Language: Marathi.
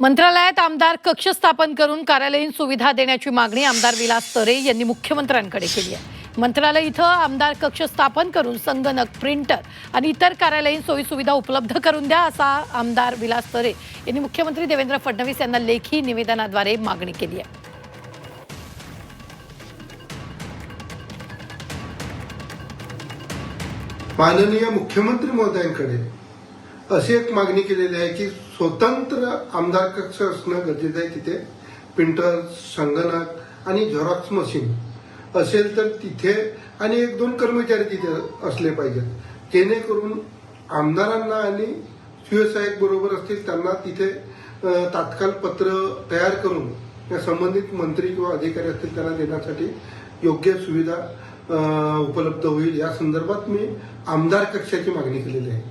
मंत्रालयात आमदार कक्ष स्थापन करून कार्यालयीन सुविधा देण्याची मागणी आमदार विलास तरे यांनी मुख्यमंत्र्यांकडे केली आहे. मंत्रालय इथं आमदार कक्ष स्थापन करून संगणक प्रिंटर आणि इतर कार्यालयीन सोयीसुविधा उपलब्ध करून द्या असा आमदार विलास तरे यांनी मुख्यमंत्री देवेंद्र फडणवीस यांना लेखी निवेदनाद्वारे मागणी केली आहे. माननीय मुख्यमंत्री महोदयांकडे अशी एक मागणी केलेली आहे की स्वतंत्र आमदार कक्ष असणं गरजेचं आहे तिथे. प्रिंटर संगणक आणि झेरॉक्स मशीन असेल तर तिथे आणि एक दोन कर्मचारी तिथे असले पाहिजेत. जेणेकरून आमदारांना आणि शिवसाहेब बरोबर असतील त्यांना तिथे तात्काळ पत्र तयार करून या संबंधित मंत्री किंवा अधिकारी असतील त्यांना देण्यासाठी योग्य सुविधा उपलब्ध होईल. या संदर्भात मी आमदार कक्षाची मागणी केलेली आहे.